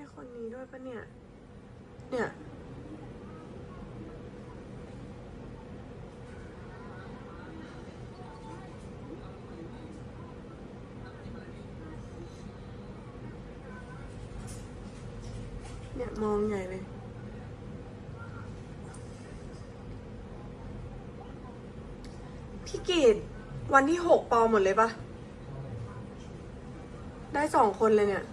ช่คนนี้ด้วยปะเนี่ย เนี่ย เนี่ยมองใหญ่เลยพี่กีดวันที่หกปอหมดเลยปะได้สองคนเลยเนี่ย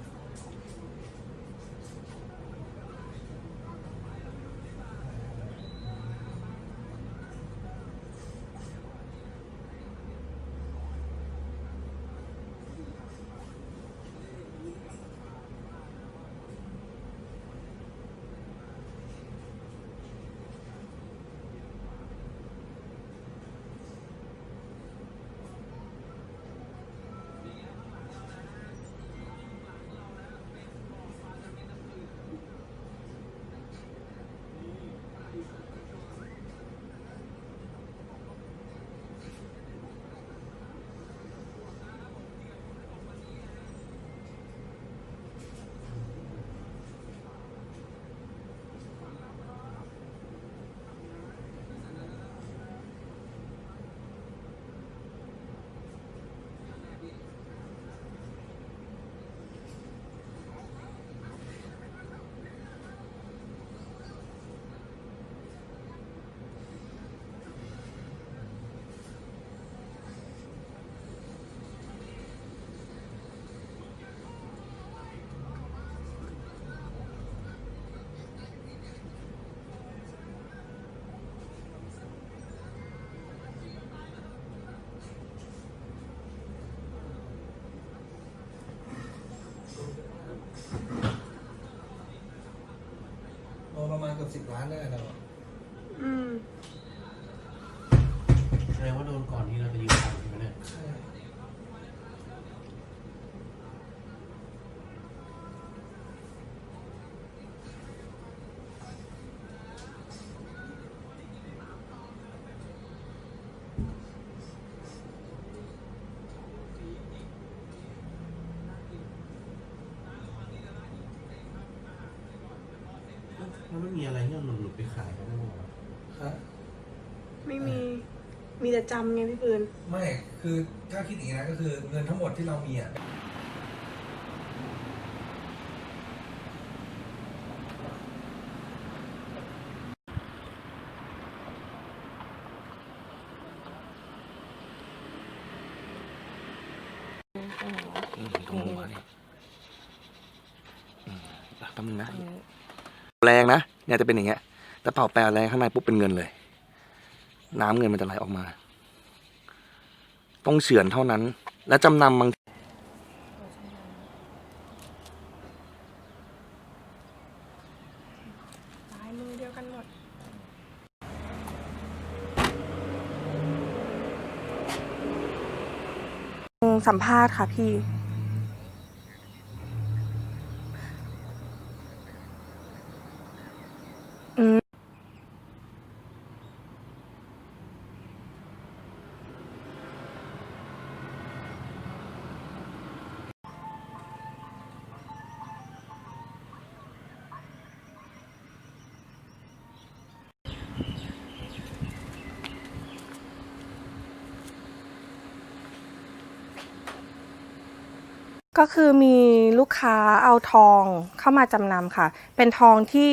เกือบสิบล้านได้เราอะอืม แสดงว่าโดนก่อนที่เราจะยืมตังค์ใช่ไหมเนี่ย ใช่ แล้วมันมีอะไรที่เราหลุดๆไปขายกันบ้างวะฮะไม่มี มีแต่จำไงพี่ปืน ไม่คือถ้าคิดอย่างนี้นะก็คือเงินทั้งหมดที่เรามีอะตรงหัวนี่แป๊บนึงนะ แรงนะเนี่ยจะเป็นอย่างเงี้ยแต่เป่าแปลแรงข้างในปุ๊บเป็นเงินเลย น้ำเงินมันจะไหลออกมา ต้องเฉือนเท่านั้น และจำนำบางลายมือเดียวกันหมดสัมภาษณ์ค่ะพี่ ก็คือมีลูกค้าเอาทองเข้ามาจำนำค่ะ เป็นทองที่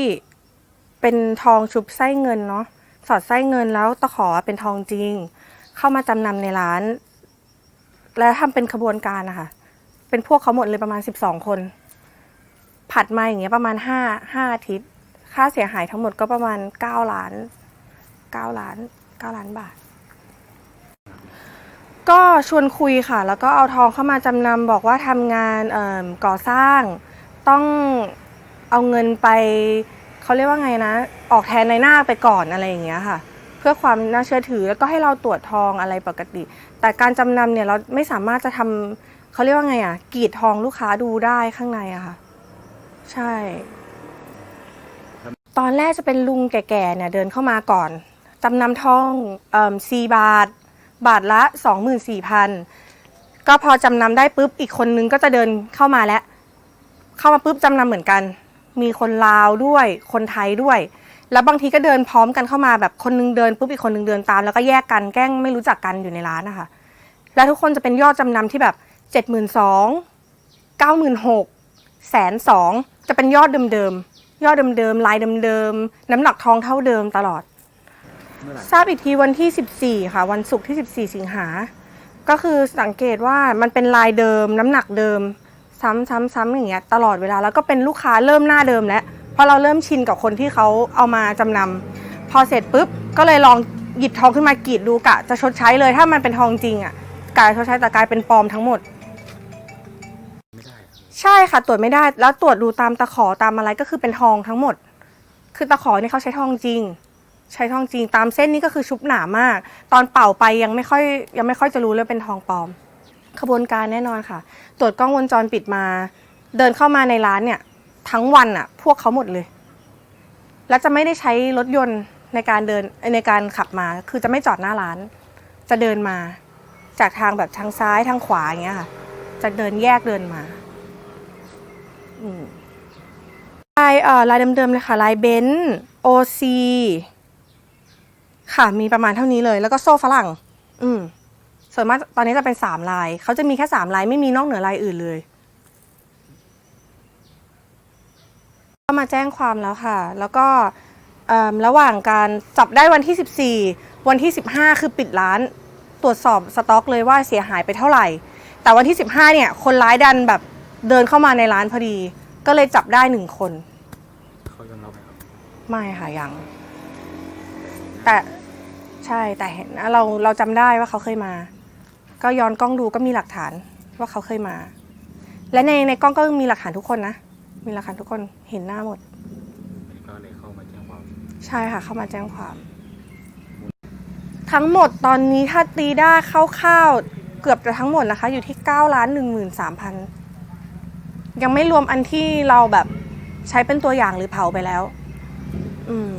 เป็นทองชุบไส้เงินเนาะสอดไส้เงินแล้วตะขอเป็นทองจริง เข้ามาจำนำในร้าน แล้วทำเป็นขบวนการนะคะเป็นพวกเขาหมดเลยประมาณ 12 คน ผัดมาอย่างเงี้ยประมาณ 5 5อาทิตย์ ค่าเสียหายทั้งหมดก็ประมาณ 9 ล้าน 9 ล้าน 9 ล้านบาท ก็ชวนคุยค่ะ แล้วก็เอาทองเข้ามาจำนำบอกว่าทำงานก่อสร้าง ต้องเอาเงินไปเขาเรียกว่าไงนะ ออกแทนในหน้าไปก่อนอะไรอย่างเงี้ยค่ะ เพื่อความน่าเชื่อถือแล้วก็ให้เราตรวจทองอะไรปกติ แต่การจำนำเนี่ยเราไม่สามารถจะทำเขาเรียกว่าไงอะกรีดทองลูกค้าดูได้ข้างในอะค่ะ ใช่ ตอนแรกจะเป็นลุงแก่ๆเนี่ยเดินเข้ามาก่อนจำนำทองเอ่อสี่บาท บาทละสองหมื่นสี่พันก็พอจำนำได้ปุ๊บอีกคนนึงก็จะเดินเข้ามาแล้ว เข้ามาปุ๊บจำนำเหมือนกัน มีคนลาวด้วยคนไทยด้วย แล้วบางทีก็เดินพร้อมกันเข้ามาแบบคนนึงเดินปุ๊บอีกคนนึงเดินตาม แล้วก็แยกกันแกล้งไม่รู้จักกันอยู่ในร้านนะคะแล้วทุกคนจะเป็นยอดจำนำที่แบบเจ็ดหมื่นสองเก้าหมื่นหกแสนสองจะเป็นยอดเดิมๆ ยอดเดิมๆ ลายเดิมๆ น้ำหนักทองเท่าเดิมตลอด ทราบอีกทีวันที่ 14 ค่ะ วันศุกร์ที่ 14 สิงหา ก็คือสังเกตว่ามันเป็นลายเดิม น้ำหนักเดิม ซ้ำซ้ำซ้ำอย่างเงี้ยตลอดเวลาแล้วก็เป็นลูกค้าเริ่มหน้าเดิมแล้วเพราะเราเริ่มชินกับคนที่เขาเอามาจำนำพอเสร็จปุ๊บก็เลยลองหยิบทองขึ้นมากรีดดูกะ จะชดใช้เลยถ้ามันเป็นทองจริงอะกะชดใช้แต่กลายเป็นปลอมทั้งหมด ใช่ค่ะตรวจไม่ได้แล้วตรวจดูตามตะขอตามอะไรก็คือเป็นทองทั้งหมด คือตะขอเนี่ยเขาใช้ทองจริง ใช้ทองจริงตามเส้นนี้ก็คือชุบหนามาก ตอนเป่าไปยังไม่ค่อยยังไม่ค่อยจะรู้เลยเป็นทองปลอม ขบวนการแน่นอนค่ะ ตรวจกล้องวงจรปิดมา เดินเข้ามาในร้านเนี่ยทั้งวันอะพวกเขาหมดเลย แล้วจะไม่ได้ใช้รถยนต์ในการเดินในการขับมา คือจะไม่จอดหน้าร้าน จะเดินมา จากทางแบบทางซ้ายทางขวาอย่างเงี้ยค่ะ จะเดินแยกเดินมาอืมลายเอ่อลายเดิมๆเลยค่ะลายเบนซ์โอซี ค่ะ มีประมาณเท่านี้เลย แล้วก็โซ่ฝรั่ง อืมส่วนมากตอนนี้จะเป็นสามลาย เขาจะมีแค่สามลายไม่มีนอกเหนือลายอื่นเลย ก็มาแจ้งความแล้วค่ะ แล้วก็เอิ่มระหว่างการจับได้วันที่ 14 วันที่ 15 คือปิดร้าน ตรวจสอบสต็อกเลยว่าเสียหายไปเท่าไหร่ แต่วันที่ 15 เนี่ย คนร้ายดันแบบเดินเข้ามาในร้านพอดี ก็เลยจับได้หนึ่งคน เขายอมรับไหมครับ ไม่ค่ะยัง แต่ ใช่แต่เห็นนะเราเราจำได้ว่าเขาเคยมา ก็ย้อนกล้องดูก็มีหลักฐานว่าเขาเคยมา และในในกล้องก็มีหลักฐานทุกคนนะ มีหลักฐานทุกคนเห็นหน้าหมด ก็เลยเข้ามาแจ้งความใช่ค่ะ เข้ามาแจ้งความ ทั้งหมดตอนนี้ถ้าตีได้คร่าวๆเกือบจะทั้งหมดนะคะ อยู่ที่9ล้าน1 3 0 0 0ยังไม่รวมอันที่เราแบบใช้เป็นตัวอย่างหรือเผาไปแล้ว อืม